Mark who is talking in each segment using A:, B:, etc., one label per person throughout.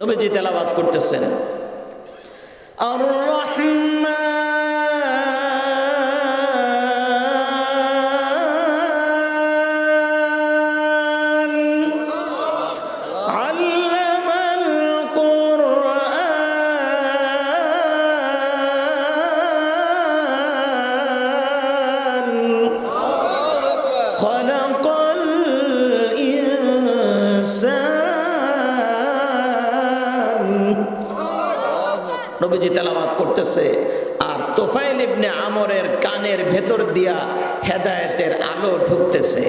A: নবীজি তেলাবাদ করতেছেন। আর রহমান নবীজি তেলাওয়াত করতেছে। আর তোফাইল ইবনে আমরের কানের ভেতর দিয়া হেদায়েতের আলো ঢুকতেছে।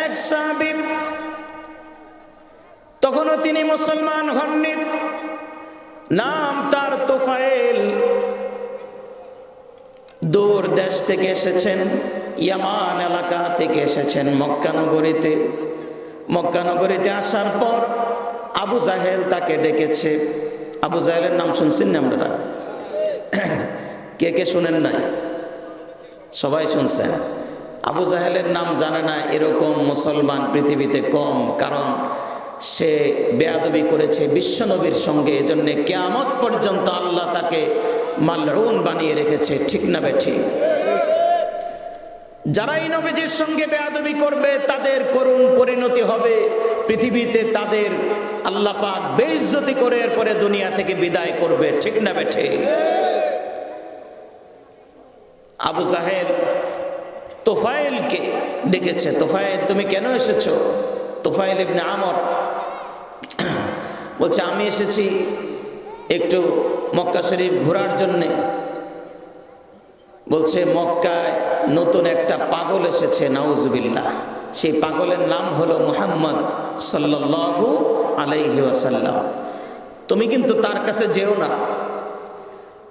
A: এক তখনও তিনি মুসলমান হননি। নাম তার তোফায়েল দূর দেশ থেকে এসেছেন, ইয়ামান এলাকা থেকে এসেছেন মক্কানগরীতে মক্কানগরীতে আসার পর আবু জাহেল তাকে ডেকেছে। আবু জাহেলের নাম শুনছেন না আপনারা? কে কে শুনেন নাই? সবাই শুনছেন। আবু জাহেলের নাম জানে না এরকম মুসলমান পৃথিবীতে কম, কারণ সে বেয়াদবি করেছে বিশ্বনবীর সঙ্গে। এজন্য কেয়ামত পর্যন্ত আল্লাহ তাকে মালরুন বানিয়ে রেখেছে, ঠিক না বে ঠিক? যারাই নবীজির সঙ্গে বেয়াদবি করবে, তাদের করুণ পরিণতি হবে। পৃথিবীতে তাদের আল্লাহ পাক বেইজ্জতি করে এরপরে দুনিয়া থেকে বিদায় করবে, ঠিক না বে ঠিক? আবু জাহেল তোফায়েলকে ডেকেছে, তোফায়েল, তুমি কেন এসেছ? তোফায়েল ইবনে আমর বলছে, আমি এসেছি একটু মক্কা শরীফ ঘোরার জন্যে বলছে, মক্কায় নতুন একটা পাগল এসেছে, নাউজুবিল্লাহ। সেই পাগলের নাম হলো মুহাম্মদ সাল্লাল্লাহু আলাইহি ওয়াসাল্লাম। তুমি কিন্তু তার কাছে যেও না।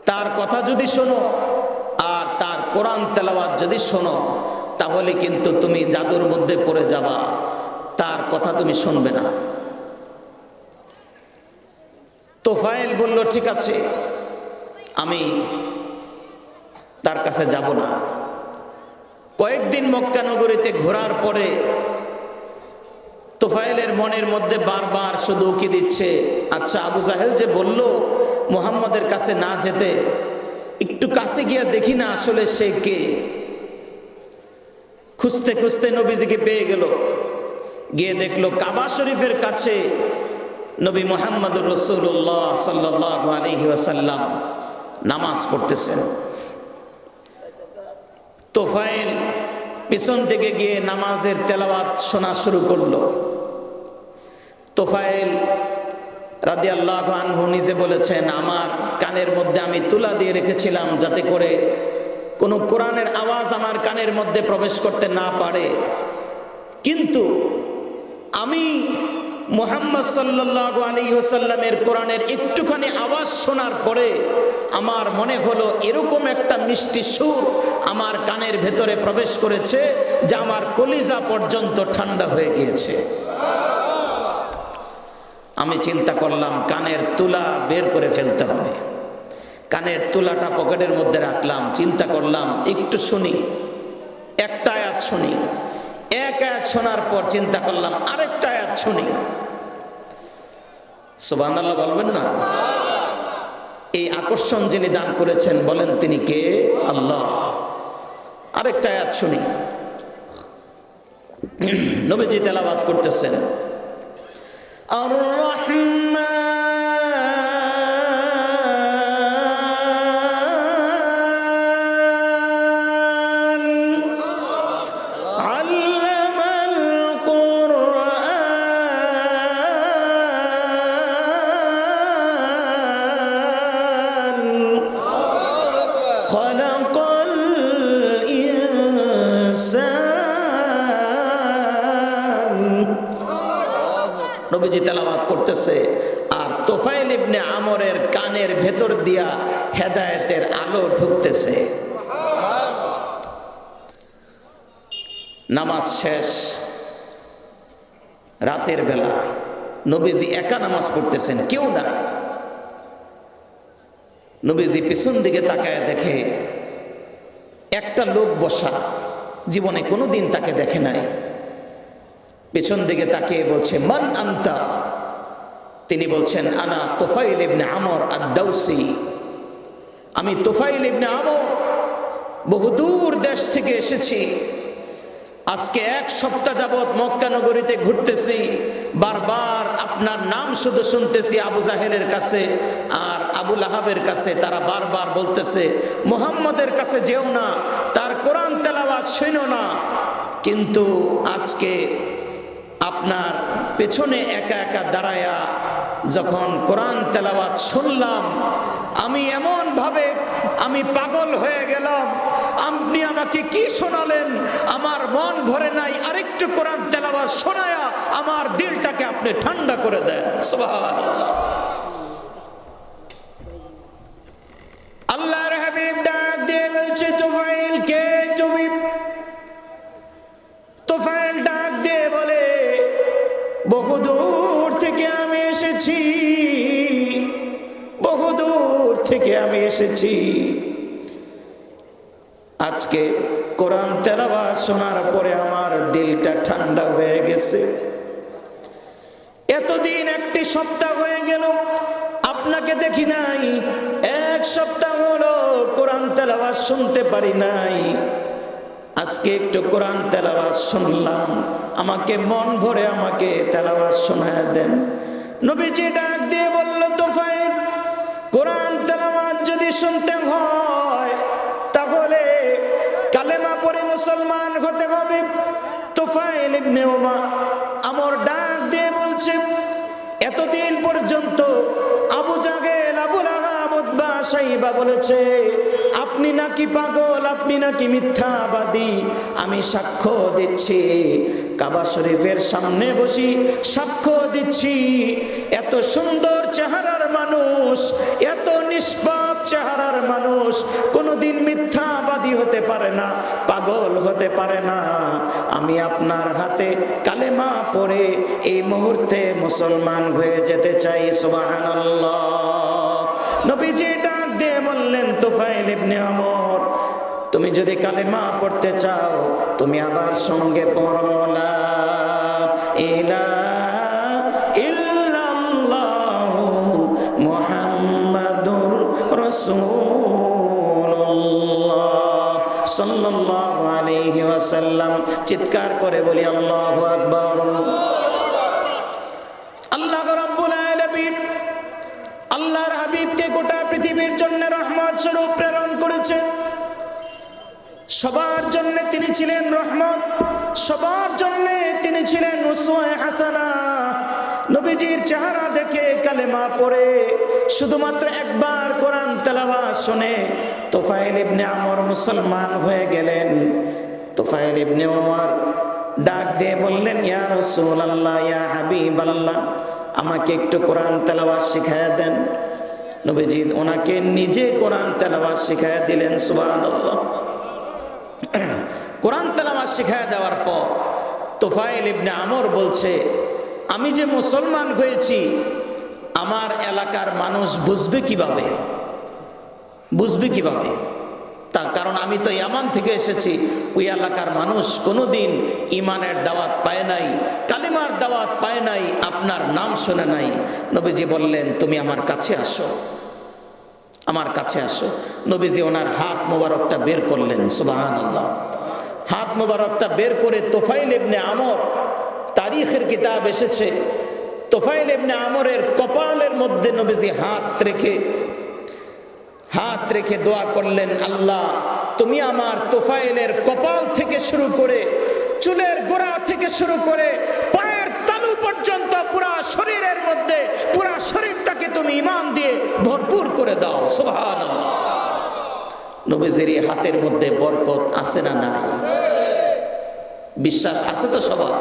A: তার কথা যদি শোনো আর তার কোরআন তেলাওয়াত যদি শোনো, তাহলে কিন্তু তুমি জাদুর মধ্যে পড়ে যাবা। তার কথা তুমি শুনবে না। তোফায়েল বলল, ঠিক আছে, আমি তার কাছে যাব না। কয়েকদিন মক্কা নগরীতে ঘোরার পরে তোফায়েলের মনের মধ্যে বারবার শুধু উকি দিচ্ছে আচ্ছা আবু জাহেল যে বলল মুহাম্মদের কাছে না যেতে, একটু কাছে গিয়া দেখি না আসলে সে কে? খুঁজতে খুঁজতে নবীজিকে পেয়ে গেল। গিয়ে দেখল কাবা শরীফের কাছে নবী মোহাম্মদুর রসুল্লাহ সাল্লাহ আলহি নামাজ পড়তেছেন। তোফাইল পিছন থেকে গিয়ে নামাজের তেলাওয়াত শোনা শুরু করল। তোফাইল রাদি আল্লাহ আনহু নিজে বলেছেন, আমার কানের মধ্যে আমি তুলা দিয়ে রেখেছিলাম যাতে করে কোনো কোরআনের আওয়াজ আমার কানের মধ্যে প্রবেশ করতে না পারে। কিন্তু আমি মোহাম্মদ সাল্লাহ আলী ওসাল্লামের কোরআনের একটুখানি আওয়াজ শোনার পরে আমার মনে হলো এরকম একটা মিষ্টি সুর আমার কানের ভেতরে প্রবেশ করেছে যা আমার কলিজা পর্যন্ত ঠান্ডা হয়ে গিয়েছে। আমি চিন্তা করলাম, কানের তুলা বের করে ফেলতে হবে। কানের তুলাটা পকেটের মধ্যে রাখলাম, চিন্তা করলাম, একটু শুনি, একটা আয়াত শুনি। এক আয়াত শোনার পর চিন্তা করলাম, আরেকটা আয়াত শুনি। সুবান বলবেন না? এই আকর্ষণ যিনি দান করেছেন, বলেন তিনি কে? আল্লাহ। আরেকটা আয়াত শুনি। নবীজি তেলাবাদ করতেছেন। আর রহমান করতেছে আর তোফাইল ইবনে আমরের কানের ভেতর দিয়া হেদায়েতের আলো ঢুকতেছে। নামাজ শেষ, রাতের বেলা নবীজি একা নামাজ পড়তেছেন, কেউ না। নবীজি পিছন দিকে তাকায় দেখে একটা লোক বসা, জীবনে কোনো দিন তাকে দেখে নাই। পেছন দিকে তাকিয়ে বলছে, মান আন্তা? তিনি বলছেন, আনা তোফাইল ইবনে আমর আদাউসি আমি তোফাইল ইবনে আমর বহুদূর দেশ থেকে এসেছি। আজকে এক সপ্তাহ যাবৎ মক্কা নগরীতে ঘুরতেছি, বারবার আপনার নাম শুধু শুনতেছি আবু জাহেলের কাছে আর আবুল আহাবের কাছে। তারা বারবার বলতেছে, মোহাম্মদের কাছে যেও না, তার কোরআন তেলাওয়াত শৈন না। কিন্তু আজকে আপনার পেছনে একা একা দাঁড়ায়া যখন কোরআন তেলাওয়াত শুনলাম, আমি এমন ভাবে আমি পাগল হয়ে গেলাম, আপনি আমাকে কি শোনালেন? আমার মন ভরে নাই, আরেকটু কোরআন তেলাওয়াত শোনায়া আমার দিলটাকে আপনি ঠান্ডা করে দেন। আল্লাহ আল্লাহর হাবিব ডাক দিয়ে বলছে কে বহুদূর থেকে আমি এসেছি। আজকে কোরআন তেলাওয়াত শোনার পরে আমার দিলটা ঠান্ডা হয়ে গেছে। এতদিন একটি সপ্তাহ হয়ে গেল, আপনাকে দেখি নাই। এক সপ্তাহ হলো কোরআন তেলাওয়াত শুনতে পারি নাই। আজকে একটু কোরআন তেলাওয়াত শুনলাম। আমাকে মন ভরে আমাকে তেলাওয়াত শোনায় দেন। নবীজি ডাক দিয়ে বলল তোফাইল কোরআন তেলাওয়াত যদি শুনতে হয়, তাহলে কালেমা পড়ে মুসলমান হতে হবে। তোফাইল ইবনে ওমা আমার ডাক দিয়ে বলছে, এতদিন পর্যন্ত আবু জাগেল আবুল আহাব উতবা সাইবা বলেছে, আপনি নাকি পাগল, আপনি নাকি মিথ্যাবাদী, আমি সাক্ষ্য দিচ্ছি। কাবা শরীফের সামনে বসি, সাক্ষ্য দিচ্ছি। এত সুন্দর চেহারার মানুষ, এত নিষ্পাপ চেহারার মানুষ, কোনোদিন মিথ্যাবাদী হতে পারে না, পাগল হতে পারে না। আমি আপনার হাতে কালেমা পড়ে এই মুহূর্তে মুসলমান হয়ে যেতে চাই, সুবহানাল্লাহ। নবীজি ডাক দিয়ে বললেন তুফাইল ইবনে আমর, তুমি যদি কালেমা পড়তে চাও, তুমি আবার সঙ্গে পড়ো ইলাহা চিৎকার করে বলি, আল্লাহু আকবার। আল্লাহ আল্লাহর হাবিবকে গোটা পৃথিবীর জন্য রহমত স্বরূপ প্রেরণ করেছেন। সবার জন্য তিনি ছিলেন রহমত, সবার জন্য তিনি ছিলেন হাসানা। নবীজির চেহারা দেখে কালেমা পড়ে। শুধুমাত্র একবার কোরআন তেলাওয়াত শুনে তোফাইল ইবনে আমর মুসলমান হয়ে গেলেন। তোফাইল ইবনে ওমর ডাক দিয়ে বললেন, ইয়া রাসূলুল্লাহ, ইয়া হাবিব আল্লাহ আমাকে একটু কোরআন তেলাওয়াত শিখায়া দেন। নবীজি ওনাকে নিজে কোরআন তেলাওয়াত শিখায়া দিলেন, সুবহানাল্লাহ। কোরআন তেলাওয়াত শিখায়া দেওয়ার পর তোফাইল ইবনে আমর বলছে আমি যে মুসলমান হয়েছি, আমার এলাকার মানুষ বুঝবে কীভাবে? বুঝবে কীভাবে? তার কারণ আমি তো ইয়ামান থেকে এসেছি, ওই এলাকার মানুষ কোনোদিন ইমানের দাওয়াত পায় নাই, কালিমার দাওয়াত পায় নাই, আপনার নাম শুনে নাই। নবীজি বললেন, তুমি আমার কাছে আসো। আমার কাছে আসো। নবীজি ওনার হাত মোবারকটা বের করলেন সুবাহান আল্লাহ হাত মোবারকটা বের করে তোফাইল ইবনে আমর তারিখের কিতাব এসেছে। তোফাইল এমনি আমরের কপালের মধ্যে নবীজি হাত রেখে হাত রেখে দোয়া করলেন, আল্লাহ, তুমি আমার তোফাইলের কপাল থেকে শুরু করে, চুলের গোড়া থেকে শুরু করে, পায়ের তালু পর্যন্ত পুরা শরীরের মধ্যে, পুরা শরীরটাকে তুমি ইমান দিয়ে ভরপুর করে দাও। সুবহান নবীজির হাতের মধ্যে বরকত আছে না নাই? বিশ্বাস আছে তো সবার?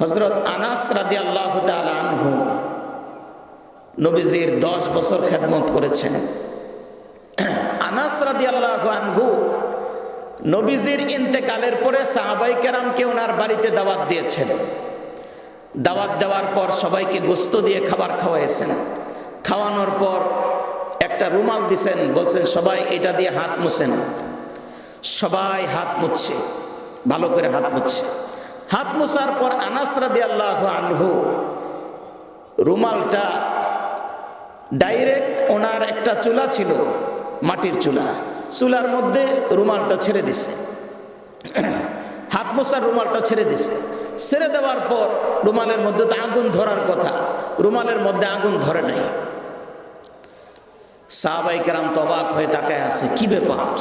A: হজরত আনাস রাদি আল্লাহ আনহু নবীজির দশ বছর খেদমত করেছেন। আনাস রাদি আল্লাহ আনহু নবীজির ইন্তেকালের পরে সাহাবাই কেরামকে ওনার বাড়িতে দাওয়াত দিয়েছেন। দাওয়াত দেওয়ার পর সবাইকে গোস্ত দিয়ে খাবার খাওয়াইছেন। খাওয়ানোর পর একটা রুমাল দিছেন, বলছেন, সবাই এটা দিয়ে হাত মুছেন। সবাই হাত মুছছে, ভালো করে হাত মুছছে। হাত মুছার পর আনাস রাদি আল্লাহ আনহু রুমালটা ডাইরেক্ট ওনার একটা চুলা ছিল, মাটির চুলা। চুলার মধ্যে রুমালটা ছেড়ে দিছে। হাত মোছার রুমালটা ছেড়ে দিছে। ছেড়ে দেওয়ার পর রুমালের মধ্যে তো আগুন ধরার কথা। রুমালের মধ্যে আগুন ধরে নাই। সাহাবাই কেরাম তবাক হয়ে তাকায় আছে, কি ব্যাপার?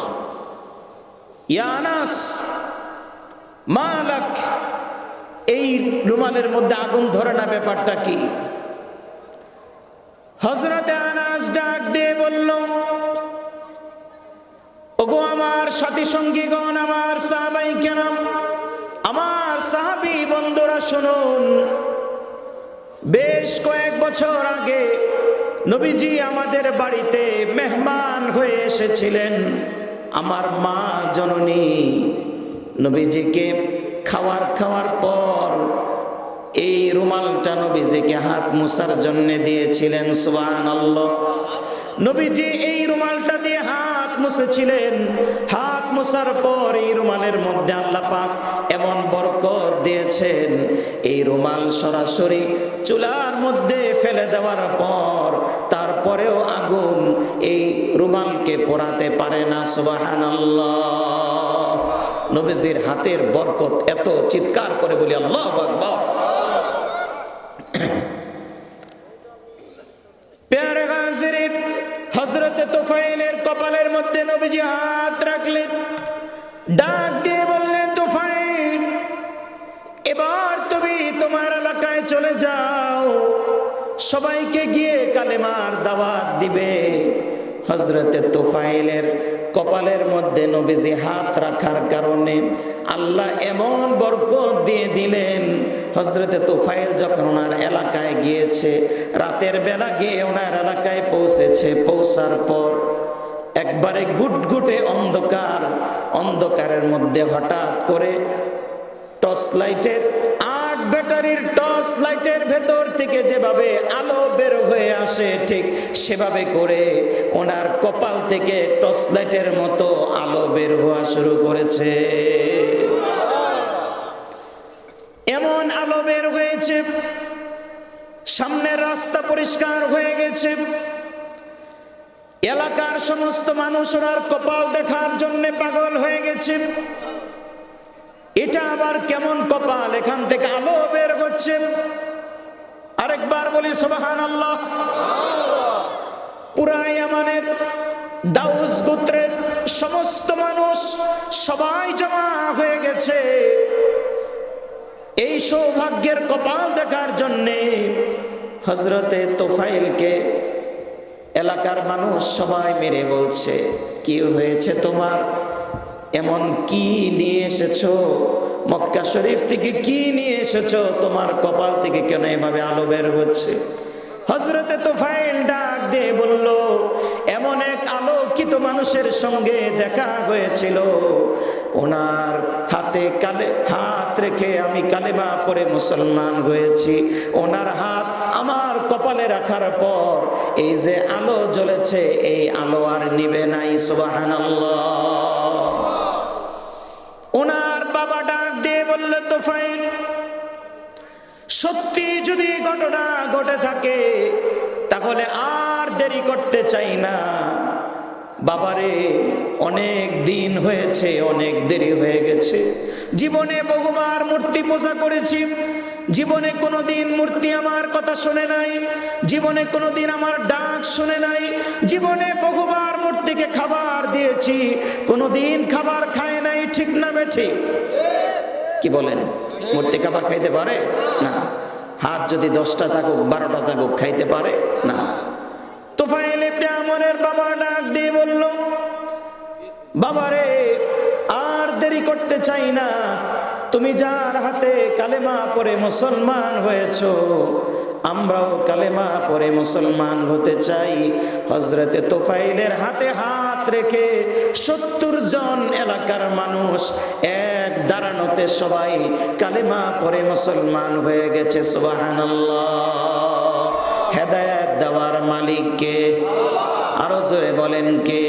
A: ইয়ানাস মালাক এই রুমালের মধ্যে আগুন ধরে না ব্যাপারটা কি? হজরতে আনাস ডাক দিয়ে বলল, ওগো আমার সাথী সঙ্গীগণ আমার সাহাবাই কেন আমার সাহাবি বন্ধুরা শুনুন। বেশ কয়েক বছর আগে নবীজি আমাদের বাড়িতে মেহমান হয়ে এসেছিলেন। আমার মা জননী নবীজিকে খাওয়ার খাওয়ার পর এই রুমালটা নবীজিকে হাত মুছার জন্য দিয়েছিলেন সুবান নবীজি এই রুমালটা দিয়ে হাত মুছেছিলেন। হাত মুছার পর এই রুমালের মধ্যে আল্লাহ পাক এমন বরকত দিয়েছেন। এই রুমাল সরাসরি চুলার মধ্যে ফেলে দেওয়ার পর তারপরেও আগুন এই রুমালকে পোড়াতে পারে না সুবাহান নবীজির হাতের বরকত এত চিৎকার করে বলি, আল্লাহ আকবার। ডাক দিয়ে বললেন এবার তুমি তোমার এলাকায় চলে যাও। সবাইকে গিয়ে কালেমার দাওয়াত দিবে। হজরতে তোফাইলের কপালের মধ্যে নবীজি হাত রাখার কারণে আল্লাহ এমন বরকত দিয়ে দিলেন হজরতে তোফাইল যখন ওনার এলাকায় গিয়েছে, রাতের বেলা গিয়ে ওনার এলাকায় পৌঁছেছে, পৌঁছার পর একবারে গুটগুটে অন্ধকার, অন্ধকারের মধ্যে হঠাৎ করে টর্চ লাইটের ব্যাটারির টর্চ লাইটের ভেতর থেকে যেভাবে আলো বের হয়ে আসে, ঠিক সেভাবে করে ওনার কপাল থেকে টর্চ লাইটের মতো আলো বের হওয়া শুরু করেছে। এমন আলো বের হয়েছে, সামনের রাস্তা পরিষ্কার হয়ে গেছে। এলাকার সমস্ত মানুষ ওনার কপাল দেখার জন্য পাগল হয়ে গেছে। এটা আবার কেমন কপাল? এখান থেকে আলো বের হচ্ছে। আরেকবার বলি সুবাহান আল্লাহ পুরাই আমানের দাউস গোত্রের সমস্ত মানুষ সবাই জমা হয়ে গেছে। এই সৌভাগ্যের কপাল দেখার জন্যে হজরতে তোফাইলকে এলাকার মানুষ সবাই মেরে বলছে, কি হয়েছে তোমার? এমন কি নিয়ে এসেছ? মক্কা শরীফ থেকে কি নিয়ে এসেছ? তোমার কপাল থেকে কেন এভাবে আলো বের হচ্ছে? হজরতে তো ফাইল ডাক দিয়ে বলল, এমন এক আলোকিত মানুষের সঙ্গে দেখা হয়েছিল। ওনার হাতে কালে, হাত রেখে আমি কালেমা পরে মুসলমান হয়েছি। ওনার হাত আমার কপালে রাখার পর এই যে আলো জ্বলেছে, এই আলো আর নিবে নাই, সুবহানাল্লাহ ওনার বাবা ডাক দিয়ে বললে সত্যি যদি ঘটনা ঘটে থাকে, তাহলে আর দেরি করতে চাই না। বাবারে, অনেক দিন হয়েছে, অনেক দেরি হয়ে গেছে। জীবনে বহুবার মূর্তি পূজা করেছি। জীবনে কোনোদিন মূর্তি আমার কথা শুনে নাই। জীবনে কোনোদিন আমার ডাক শুনে নাই। জীবনে বহুবার মূর্তিকে খাবার দিয়েছি। কোনোদিন খাবার খায় নাই, ঠিক না বেঠি? কি বলেন? মূর্তি খাবার খাইতে পারে? না। হাত যদি দশটা থাকুক, বারোটা থাকুক, খাইতে পারে? না। তোফাইল আমরের বাবা ডাক দিয়ে বলল, বাবারে, আর দেরি করতে চাই না। তুমি যার হাতে কালেমা পরে মুসলমান হয়েছ। আমরাও কালেমা পরে মুসলমান হতে চাই। হজরতে তোফাইলের হাতে হাত রেখে সত্তর জন এলাকার মানুষ এক দাঁড়ানোতে সবাই কালেমা পরে মুসলমান হয়ে গেছে, সুবহানাল্লাহ। হেদায়েত দেওয়ার মালিককে আরও জোরে বলেন কে?